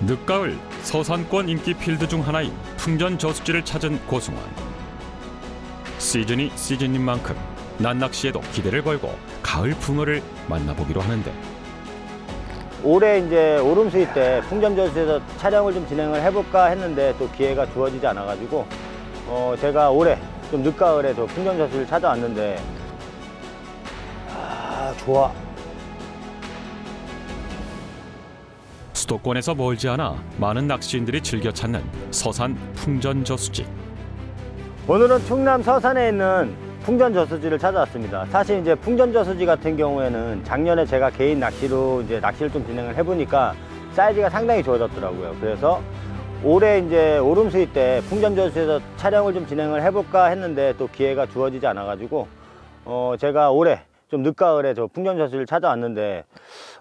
늦가을 서산권 인기 필드 중 하나인 풍전 저수지를 찾은 고승원. 시즌이 시즌인 만큼 난낚시에도 기대를 걸고 가을 붕어를 만나보기로 하는데 올해 이제 오름수위 때 풍전저수에서 촬영을 좀 진행을 해볼까 했는데 또 기회가 주어지지 않아가지고 어 제가 올해 좀 늦가을에 저 풍전저수를 찾아왔는데 아 좋아 수도권에서 멀지 않아 많은 낚시인들이 즐겨 찾는 서산 풍전 저수지. 오늘은 충남 서산에 있는 풍전저수지를 찾아왔습니다. 사실 이제 풍전저수지 같은 경우에는 작년에 제가 개인 낚시로 이제 낚시를 좀 진행을 해보니까 사이즈가 상당히 좋아졌더라고요. 그래서 올해 이제 오름수위 때 풍전저수지에서 촬영을 좀 진행을 해볼까 했는데 또 기회가 주어지지 않아가지고 어 제가 올해 좀 늦가을에 저 풍전저수지를 찾아왔는데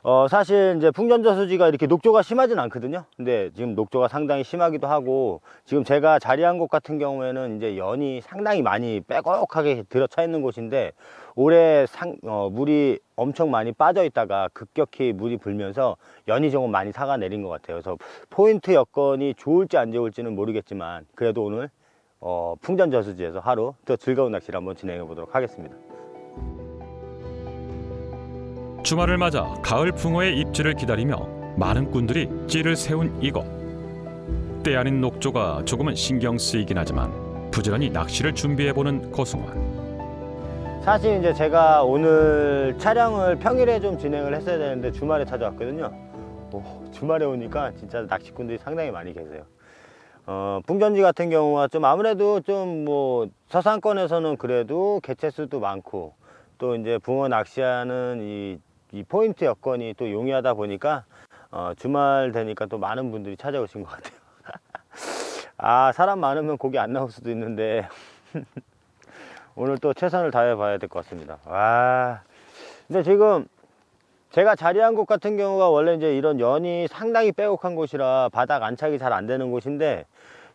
어 사실 이제 풍전저수지가 이렇게 녹조가 심하진 않거든요. 근데 지금 녹조가 상당히 심하기도 하고 지금 제가 자리한 곳 같은 경우에는 이제 연이 상당히 많이 빼곡하게 들어차 있는 곳인데 올해 상, 어, 물이 엄청 많이 빠져 있다가 급격히 물이 불면서 연이 조금 많이 사가 내린 것 같아요. 그래서 포인트 여건이 좋을지 안 좋을지는 모르겠지만 그래도 오늘 어, 풍전저수지에서 하루 더 즐거운 낚시를 한번 진행해 보도록 하겠습니다. 주말을 맞아 가을 붕어의 입질을 기다리며 많은 꾼들이 찌를 세운 이곳. 때 아닌 녹조가 조금은 신경 쓰이긴 하지만 부지런히 낚시를 준비해보는 고승원. 사실 이제 제가 오늘 촬영을 평일에 좀 진행을 했어야 되는데 주말에 찾아왔거든요. 오, 주말에 오니까 진짜 낚시꾼들이 상당히 많이 계세요. 어, 풍전지 같은 경우가 좀 아무래도 좀 뭐 서산권에서는 그래도 개체수도 많고 또 이제 붕어 낚시하는 이, 이 포인트 여건이 또 용이하다 보니까 어, 주말 되니까 또 많은 분들이 찾아오신 것 같아요. 아 사람 많으면 고기 안 나올 수도 있는데 오늘 또 최선을 다해 봐야 될 것 같습니다. 와. 근데 지금 제가 자리한 곳 같은 경우가 원래 이제 이런 연이 상당히 빼곡한 곳이라 바닥 안착이 잘 안 되는 곳인데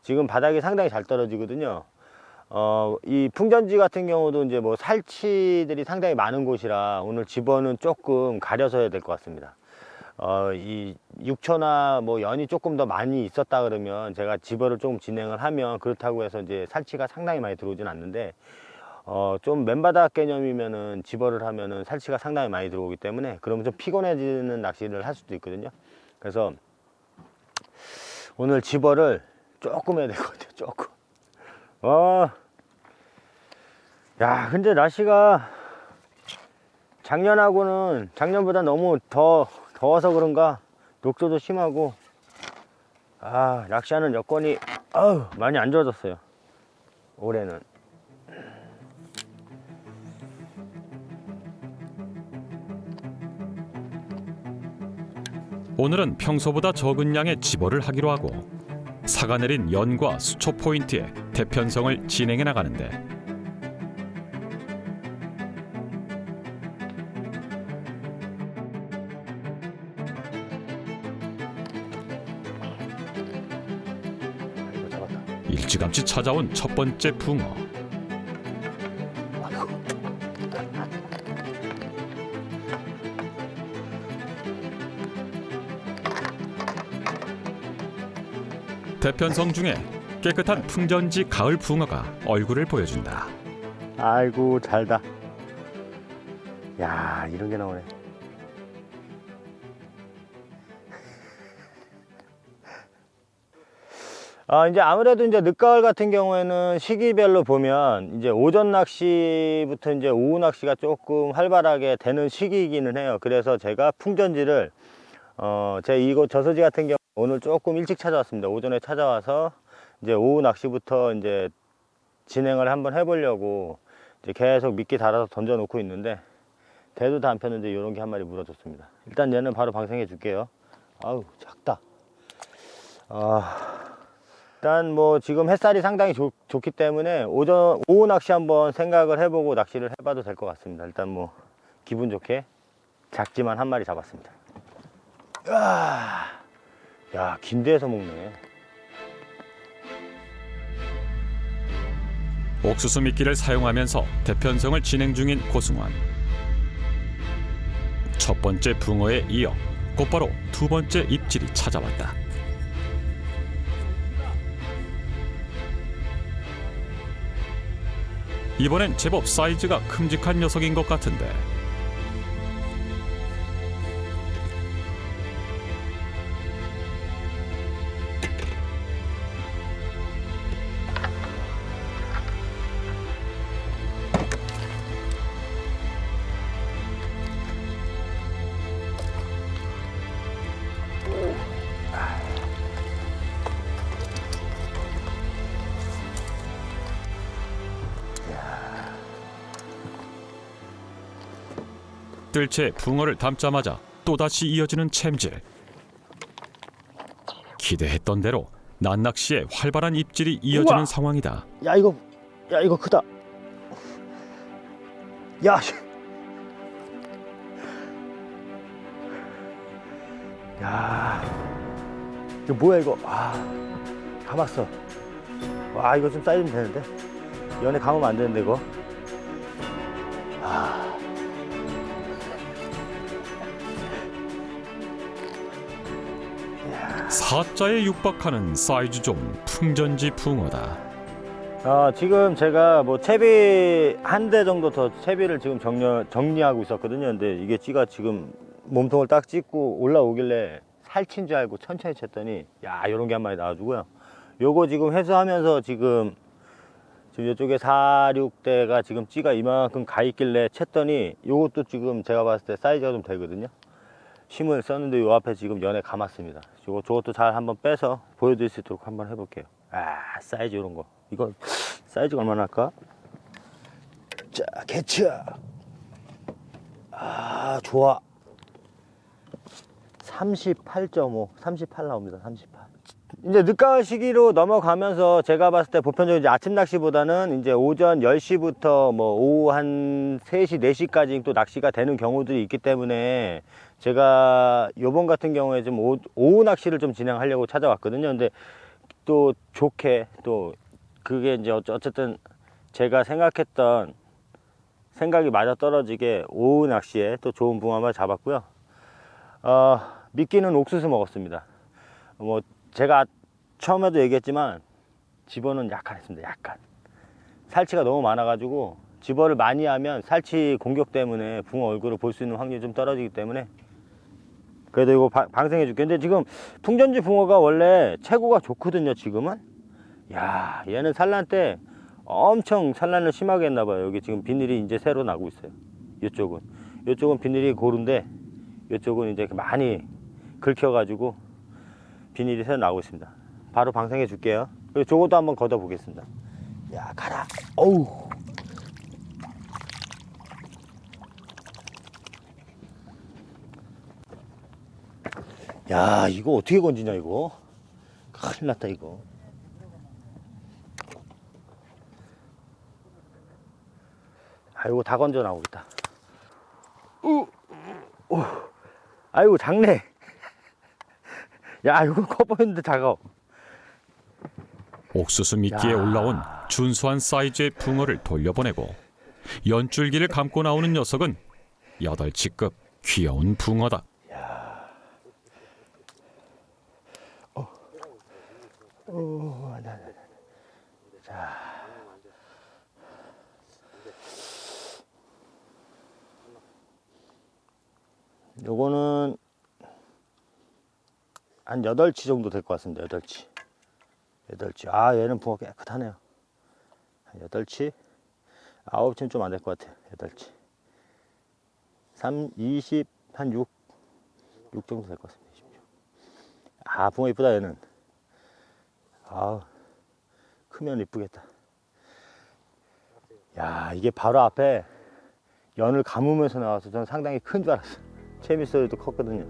지금 바닥이 상당히 잘 떨어지거든요. 어, 이 풍전지 같은 경우도 이제 뭐 살치들이 상당히 많은 곳이라 오늘 집어는 조금 가려서 해야 될 것 같습니다. 어, 이 육초나 뭐 연이 조금 더 많이 있었다 그러면 제가 집어를 조금 진행을 하면 그렇다고 해서 이제 살치가 상당히 많이 들어오진 않는데 어, 좀 맨바닥 개념이면은 집어를 하면은 살치가 상당히 많이 들어오기 때문에 그러면 좀 피곤해지는 낚시를 할 수도 있거든요. 그래서 오늘 집어를 조금 해야 될 것 같아요. 조금. 어. 야, 근데 날씨가 작년하고는 작년보다 너무 더 더워서 그런가 녹조도 심하고 아, 낚시하는 여건이 아우, 많이 안 좋아졌어요. 올해는. 오늘은 평소보다 적은 양의 집어를 하기로 하고 사가 내린 연과 수초 포인트에 대편성을 진행해 나가는데 일찌감치 찾아온 첫 번째 붕어. 대편성 중에 깨끗한 풍전지 가을 붕어가 얼굴을 보여준다. 아이고 잘다 야 이런 게 나오네 아 이제 아무래도 이제 늦가을 같은 경우에는 시기별로 보면 이제 오전 낚시부터 이제 오후 낚시가 조금 활발하게 되는 시기이기는 해요 그래서 제가 풍전지를 어 제 이곳 저수지 같은 경우 오늘 조금 일찍 찾아왔습니다 오전에 찾아와서 이제 오후 낚시부터 이제 진행을 한번 해보려고 이제 계속 미끼 달아서 던져 놓고 있는데 대도 다 안 폈는데 이런 게 한 마리 물어줬습니다. 일단 얘는 바로 방생해 줄게요. 아우 작다. 아 일단 뭐 지금 햇살이 상당히 좋, 좋기 때문에 오전 오후 낚시 한번 생각을 해보고 낚시를 해봐도 될 것 같습니다. 일단 뭐 기분 좋게 작지만 한 마리 잡았습니다. 야, 야 긴데에서 먹네. 옥수수 미끼를 사용하면서 대편성을 진행 중인 고승환. 첫 번째 붕어에 이어 곧바로 두 번째 입질이 찾아왔다. 이번엔 제법 사이즈가 큼직한 녀석인 것 같은데 뜰 채 붕어를 담자마자 또다시 이어지는 챔질 기대했던 대로 난낚시에 활발한 입질이 이어지는 우와! 상황이다 야 이거 야 이거 크다. 야. 씨. 야. 이거 뭐야 이거? 아. 감았어. 와 이거 좀 쌓이면 되는데. 연애 감으면 안 되는데 이거. 사자에 육박하는 사이즈 좀 풍전지 붕어다 어, 지금 제가 뭐 채비 한 대 정도 더 채비를 지금 정리, 정리하고 있었거든요. 근데 이게 찌가 지금 몸통을 딱 찍고 올라오길래 살친 줄 알고 천천히 쳤더니 야, 요런 게 한 마리 나와주고요. 요거 지금 회수하면서 지금 지금 이쪽에 4, 6대가 지금 찌가 이만큼 가 있길래 쳤더니 요것도 지금 제가 봤을 때 사이즈가 좀 되거든요. 힘을 썼는데 요 앞에 지금 연에 감았습니다. 요거 저것도 잘 한번 빼서 보여드릴 수 있도록 한번 해볼게요. 아, 사이즈 요런 거. 이거 사이즈가 얼마나 할까? 자, 개츠. 아, 좋아. 38.5, 38 나옵니다. 38. 이제 늦가을 시기로 넘어가면서 제가 봤을 때 보편적으로 이제 아침 낚시보다는 이제 오전 10시부터 뭐 오후 한 3시, 4시까지 또 낚시가 되는 경우들이 있기 때문에 제가 요번 같은 경우에 좀 오, 오후 낚시를 좀 진행하려고 찾아왔거든요. 근데 또 좋게 또 그게 이제 어쨌든 제가 생각했던 생각이 맞아 떨어지게 오후 낚시에 또 좋은 붕어만 잡았고요. 어, 미끼는 옥수수 먹었습니다. 뭐 제가 처음에도 얘기했지만 집어는 약간 했습니다. 약간 살치가 너무 많아가지고 집어를 많이 하면 살치 공격 때문에 붕어 얼굴을 볼 수 있는 확률이 좀 떨어지기 때문에 그래도 이거 바- 방생해 줄게. 근데 지금 풍전지 붕어가 원래 체구가 좋거든요. 지금은. 야 얘는 산란 때 엄청 산란을 심하게 했나 봐요. 여기 지금 비늘이 이제 새로 나고 있어요. 이쪽은. 이쪽은 비늘이 고른데 이쪽은 이제 많이 긁혀 가지고 비닐이 새로 나오고 있습니다. 바로 방생해 줄게요. 그리고 저것도 한번 걷어 보겠습니다. 야 가라. 어우 야 이거 어떻게 건지냐 이거 큰일 났다 이거 아이고 다 건져 나오겠다. 우, 우, 아이고 작네. 야 이거 커 보이는데 작아. 옥수수 미끼에 야. 올라온 준수한 사이즈의 붕어를 돌려보내고 연줄기를 감고 나오는 녀석은 여덟치급 귀여운 붕어다 오, 네, 네, 네. 자. 요거는 한 8치 정도 될 것 같습니다. 8치. 8치. 아, 얘는 붕어 깨끗하네요. 한 8치. 9치는 좀 안 될 것 같아요. 8치. 3, 20, 한 6, 6 정도 될 것 같습니다. 26. 아, 붕어 이쁘다, 얘는. 아 크면 이쁘겠다. 야, 이게 바로 앞에 연을 감으면서 나와서 저는 상당히 큰 줄 알았어요. 채미 소리도 컸거든요.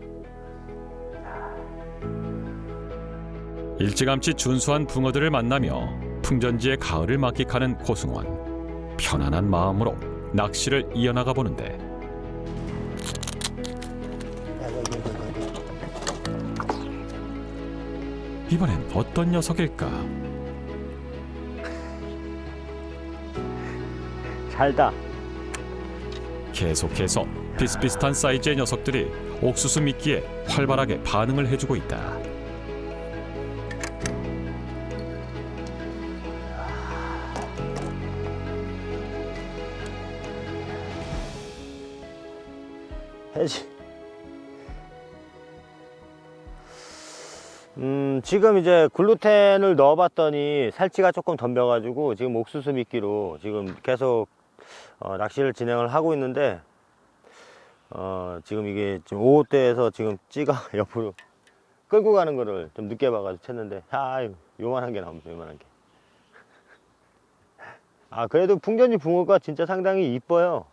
일찌감치 준수한 붕어들을 만나며 풍전지의 가을을 만끽하는 고승원 편안한 마음으로 낚시를 이어나가 보는데. 이번엔 어떤 녀석일까 잘다. 계속해서 비슷비슷한 사이즈의 녀석들이 옥수수 미끼에 활발하게 반응을 해주고 있다 지금 이제 글루텐을 넣어봤더니 살치가 조금 덤벼가지고 지금 옥수수 미끼로 지금 계속 어, 낚시를 진행을 하고 있는데 어, 지금 이게 지금 5호대에서 지금 찌가 옆으로 끌고 가는 거를 좀 늦게 봐가지고 챘는데 아유 요만한 게 나옵니다 요만한 게. 아 그래도 풍전지 붕어가 진짜 상당히 이뻐요.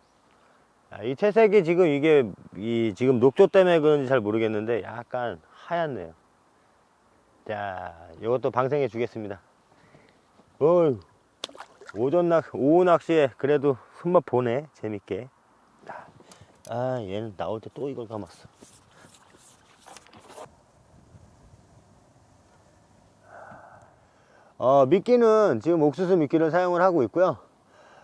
아, 이 채색이 지금 이게 이 지금 녹조 때문에 그런지 잘 모르겠는데 약간 하얗네요. 자, 이것도 방생해 주겠습니다. 어휴, 오전 낚, 오후 낚시에 그래도 손맛 보네, 재밌게. 자, 아, 얘는 나올 때 또 이걸 감았어. 어, 미끼는 지금 옥수수 미끼를 사용을 하고 있고요.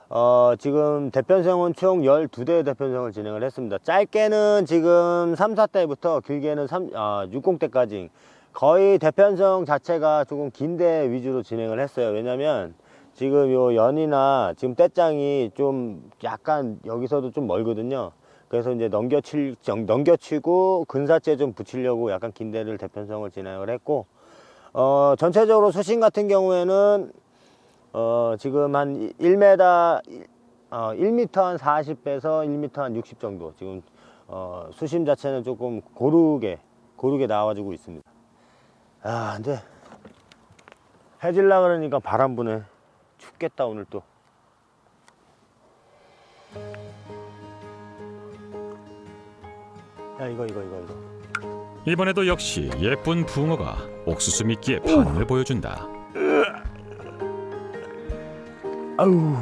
어, 지금 대편성은 총 12대의 대편성을 진행을 했습니다. 짧게는 지금 3, 4대부터 길게는 3, 아, 60대까지 거의 대편성 자체가 조금 긴대 위주로 진행을 했어요. 왜냐면 지금 요 연이나 지금 떼짱이 좀 약간 여기서도 좀 멀거든요. 그래서 이제 넘겨칠, 정- 넘겨치고 근사째 좀 붙이려고 약간 긴 대를 대편성을 진행을 했고, 어, 전체적으로 수심 같은 경우에는 어, 지금 한 1m, 어, 1m 한 40에서 1m 한 60 정도. 지금, 어, 수심 자체는 조금 고르게, 고르게 나와주고 있습니다. 아, 근데, 해질라 그러니까 바람 부네. 춥겠다, 오늘 또. 야, 이거, 이거, 이거, 이거. 이번에도 역시 예쁜 붕어가 옥수수 미끼의 반응을 보여준다. 아우.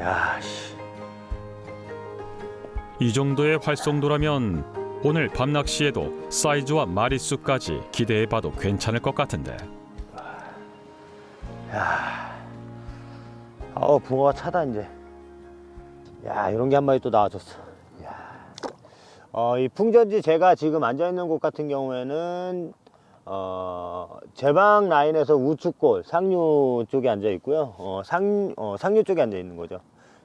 야, 씨. 이 정도의 활성도라면 오늘 밤 낚시에도 사이즈와 마리수까지 기대해봐도 괜찮을 것 같은데 아우, 붕어가 차다, 이제. 야, 이런 게 한 마리 또 나와줬어. 야. 어, 이 풍전지 제가 지금 앉아 있는 곳 같은 경우에는, 어, 제방 라인에서 우측골, 상류 쪽에 앉아 있고요. 어, 상, 어, 상류 쪽에 앉아 있는 거죠.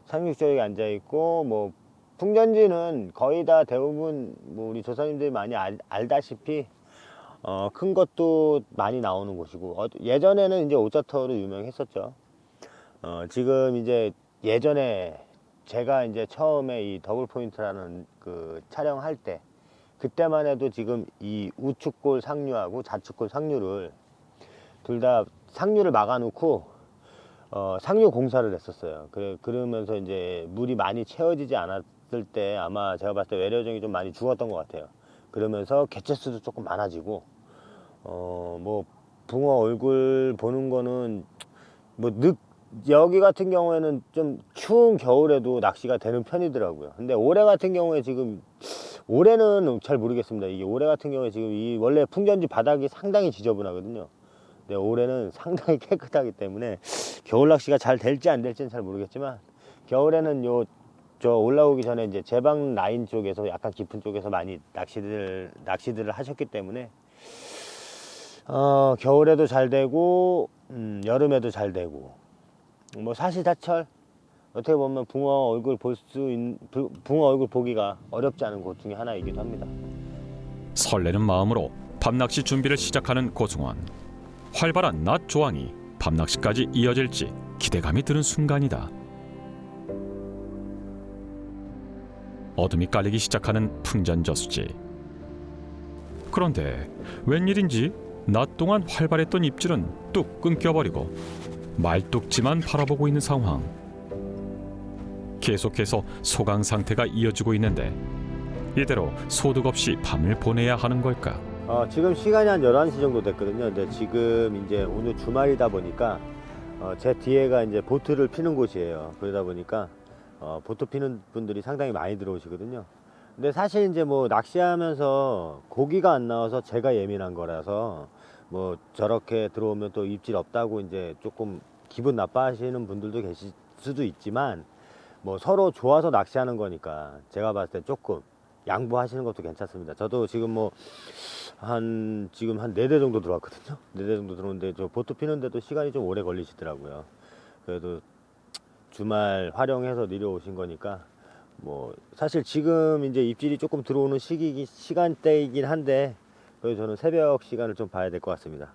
상류 쪽에 앉아 있고, 뭐, 풍전지는 거의 다 대부분, 뭐, 우리 조사님들이 많이 알, 알다시피, 어, 큰 것도 많이 나오는 곳이고, 어, 예전에는 이제 오자터로 유명했었죠. 어, 지금 이제 예전에 제가 이제 처음에 이 더블 포인트라는 그 촬영할 때 그때만 해도 지금 이 우측골 상류하고 좌측골 상류를 둘 다 상류를 막아놓고 어, 상류 공사를 했었어요. 그래, 그러면서 이제 물이 많이 채워지지 않았 을 때 아마 제가 봤을 때 외래종이 좀 많이 죽었던 것 같아요. 그러면서 개체수도 조금 많아지고 어, 뭐 붕어 얼굴 보는 거는 뭐 늦, 여기 같은 경우에는 좀 추운 겨울에도 낚시가 되는 편이더라고요. 근데 올해 같은 경우에 지금 올해는 잘 모르겠습니다. 이게 올해 같은 경우에 지금 이 원래 풍전지 바닥이 상당히 지저분하거든요. 근데 올해는 상당히 깨끗하기 때문에 겨울 낚시가 잘 될지 안 될지는 잘 모르겠지만 겨울에는 요 저 올라오기 전에 이제 제방 라인 쪽에서 약간 깊은 쪽에서 많이 낚시들 낚시들을 하셨기 때문에 어, 겨울에도 잘 되고 음, 여름에도 잘 되고. 뭐 사시사철 어떻게 보면 붕어 얼굴 볼 수 있는 부- 붕어 얼굴 보기가 어렵지 않은 곳 중에 하나이기도 합니다. 설레는 마음으로 밤낚시 준비를 시작하는 고승원 활발한 낮 조항이 밤낚시까지 이어질지 기대감이 드는 순간이다 어둠이 깔리기 시작하는 풍전저수지 그런데 웬일인지 낮 동안 활발했던 입질은 뚝 끊겨버리고 말뚝지만 바라보고 있는 상황 계속해서 소강 상태가 이어지고 있는데 이대로 소득 없이 밤을 보내야 하는 걸까? 어, 지금 시간이 한 11시 정도 됐거든요. 근데 지금 이제 오늘 주말이다 보니까 어, 제 뒤에가 이제 보트를 피는 곳이에요. 그러다 보니까 어, 보트 피는 분들이 상당히 많이 들어오시거든요. 근데 사실 이제 뭐 낚시하면서 고기가 안 나와서 제가 예민한 거라서 뭐 저렇게 들어오면 또 입질 없다고 이제 조금 기분 나빠하시는 분들도 계실 수도 있지만 뭐 서로 좋아서 낚시하는 거니까 제가 봤을 때 조금 양보하시는 것도 괜찮습니다. 저도 지금 뭐 한 지금 한 네 대 정도 들어왔거든요. 네 대 정도 들어오는데 저 보트 피는데도 시간이 좀 오래 걸리시더라고요. 그래도 주말 활용해서 내려오신 거니까 뭐 사실 지금 이제 입질이 조금 들어오는 시기 시간대이긴 한데 그래서 저는 새벽 시간을 좀 봐야 될 것 같습니다.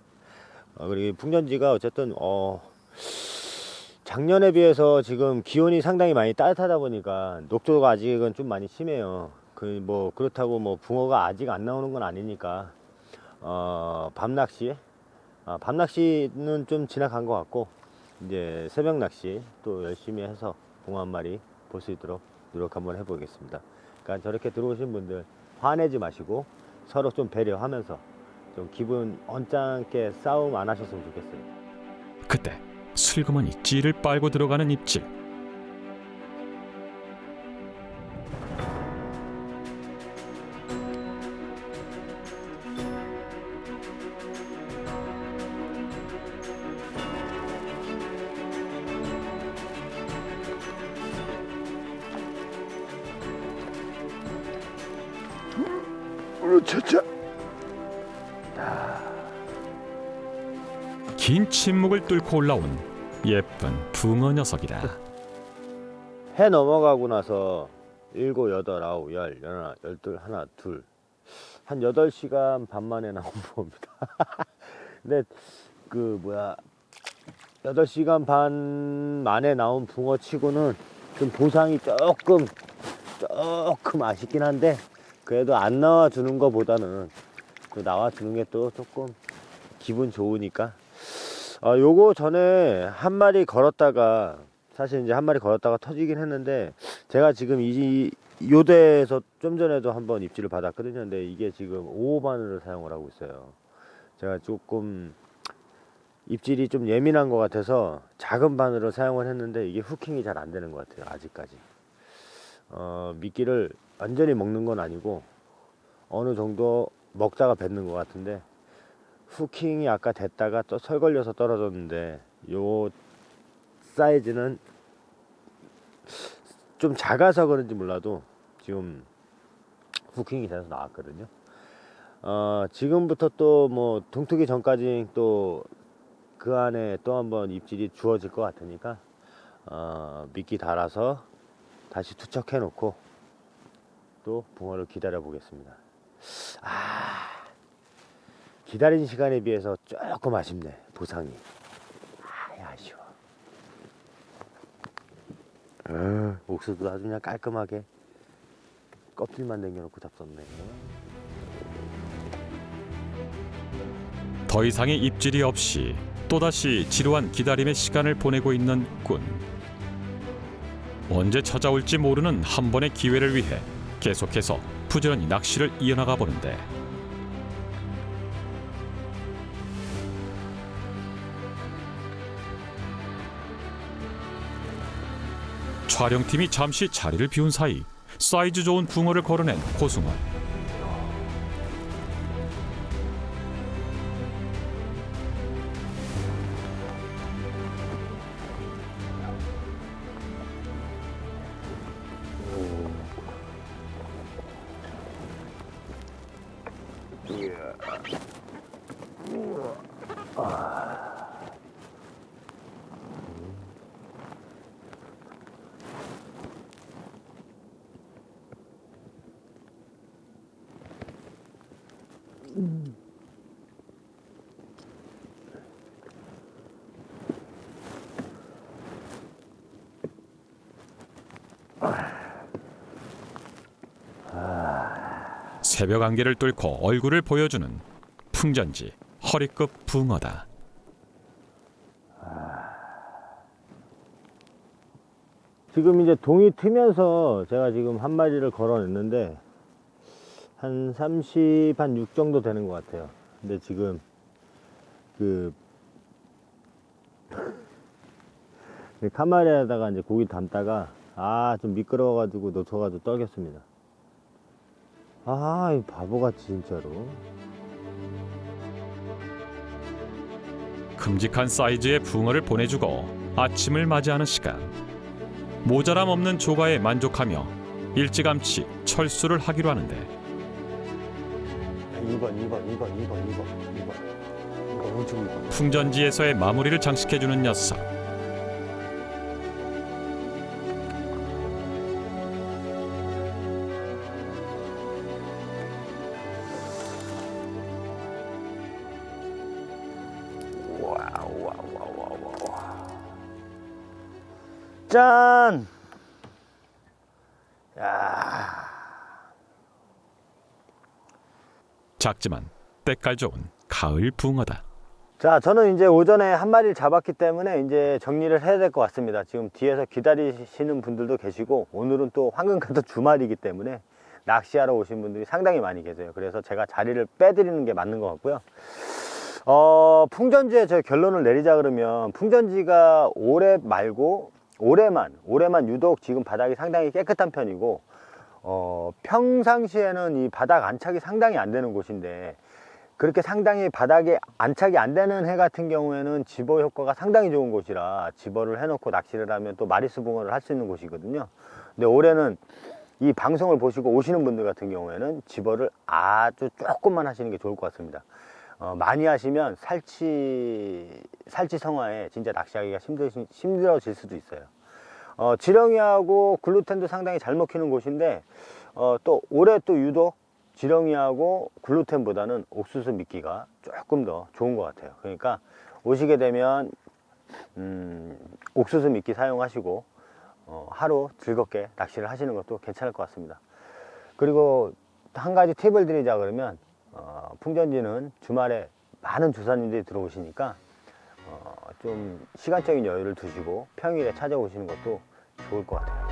어, 그리고 풍전지가 어쨌든 어 작년에 비해서 지금 기온이 상당히 많이 따뜻하다 보니까 녹조가 아직은 좀 많이 심해요. 그 뭐 그렇다고 뭐 붕어가 아직 안 나오는 건 아니니까 어 밤낚시 아, 밤낚시는 좀 지나간 것 같고 이제 새벽 낚시 또 열심히 해서 붕어 한 마리 볼 수 있도록 노력 한번 해보겠습니다. 그러니까 저렇게 들어오신 분들 화내지 마시고 서로 좀 배려하면서 좀 기분 언짢게 싸움 안 하셨으면 좋겠어요. 그때 슬그머니 찌를 빨고 들어가는 입질. 차차. 긴 침묵을 뚫고 올라온 예쁜 붕어 녀석이다. 해 넘어가고 나서 일곱, 여덟, 아홉, 열, 열하나, 열둘, 하나, 둘. 한 여덟 시간 반 만에 나온 붕어입니다. 근데 그 뭐야 여덟 시간 반 만에 나온 붕어 치고는 좀 보상이 조금 조금 아쉽긴 한데 그래도 안 나와 주는 것보다는 또 나와 주는 게 또 조금 기분 좋으니까 아, 요거 전에 한 마리 걸었다가 사실 이제 한 마리 걸었다가 터지긴 했는데 제가 지금 이 요대에서 좀 전에도 한번 입질을 받았거든요. 근데 이게 지금 5호 바늘을 사용을 하고 있어요. 제가 조금 입질이 좀 예민한 것 같아서 작은 바늘을 사용을 했는데 이게 후킹이 잘 안 되는 것 같아요. 아직까지. 어, 미끼를 완전히 먹는 건 아니고 어느 정도 먹다가 뱉는 것 같은데 후킹이 아까 됐다가 또 설걸려서 떨어졌는데 요 사이즈는 좀 작아서 그런지 몰라도 지금 후킹이 돼서 나왔거든요. 어, 지금부터 또 뭐 동트기 전까지 또 그 안에 또 한번 입질이 주어질 것 같으니까 어, 미끼 달아서 다시 투척해 놓고 또 붕어를 기다려 보겠습니다. 아, 기다린 시간에 비해서 조금 아쉽네 보상이. 아, 옥수도 아주 그냥 깔끔하게 껍질만 남겨놓고 잡섰네. 더 이상의 입질이 없이 또다시 지루한 기다림의 시간을 보내고 있는 꾼. 언제 찾아올지 모르는 한 번의 기회를 위해 계속해서 부지런히 낚시를 이어나가 보는데 촬영팀이 잠시 자리를 비운 사이 사이즈 좋은 붕어를 걸어낸 고승원. Yeah. 새벽 안개를 뚫고 얼굴을 보여주는 풍전지 허리급 붕어다. 지금 이제 동이 트면서 제가 지금 한 마리를 걸어냈는데 한 30, 한 6 정도 되는 것 같아요. 근데 지금 그 카마레에다가 이제 고기 담다가 아 좀 미끄러워가지고 놓쳐가지고 떨겠습니다. 아, 이 바보같이 진짜로. 큼직한 사이즈의 붕어를 보내주고 아침을 맞이하는 시간. 모자람 없는 조가에 만족하며 일찌감치 철수를 하기로 하는데 2번, 2번, 2번, 2번, 2번, 2번. 이거 우측 2번. 풍전지에서의 마무리를 장식해주는 녀석. 짠! 야, 작지만 때깔 좋은 가을 붕어다. 자, 저는 이제 오전에 한 마리를 잡았기 때문에 이제 정리를 해야 될 것 같습니다. 지금 뒤에서 기다리시는 분들도 계시고 오늘은 또 황금카드 주말이기 때문에 낚시하러 오신 분들이 상당히 많이 계세요. 그래서 제가 자리를 빼드리는 게 맞는 것 같고요. 어, 풍전지에 저 결론을 내리자 그러면 풍전지가 올해 말고 올해만 올해만 유독 지금 바닥이 상당히 깨끗한 편이고 어, 평상시에는 이 바닥 안착이 상당히 안 되는 곳인데 그렇게 상당히 바닥에 안착이 안 되는 해 같은 경우에는 집어 효과가 상당히 좋은 곳이라 집어를 해놓고 낚시를 하면 또 마리수 붕어를 할 수 있는 곳이거든요. 근데 올해는 이 방송을 보시고 오시는 분들 같은 경우에는 집어를 아주 조금만 하시는 게 좋을 것 같습니다. 어, 많이 하시면 살치 살치 성화에 진짜 낚시하기가 힘들, 힘들어질 수도 있어요. 어, 지렁이하고 글루텐도 상당히 잘 먹히는 곳인데 어, 또 올해 또 유독 지렁이하고 글루텐보다는 옥수수 미끼가 조금 더 좋은 것 같아요. 그러니까 오시게 되면 음, 옥수수 미끼 사용하시고 어, 하루 즐겁게 낚시를 하시는 것도 괜찮을 것 같습니다. 그리고 한 가지 팁을 드리자 그러면 어, 풍전지는 주말에 많은 조사님들이 들어오시니까 어, 좀 시간적인 여유를 두시고 평일에 찾아오시는 것도 좋을 것 같아요.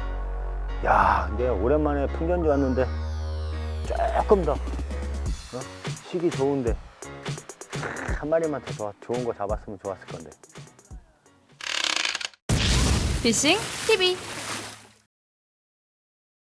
야, 근데 오랜만에 풍전지 왔는데 조금 더 어? 쉬기 좋은데 한 마리만 더 좋은 거 잡았으면 좋았을 건데. 피싱 TV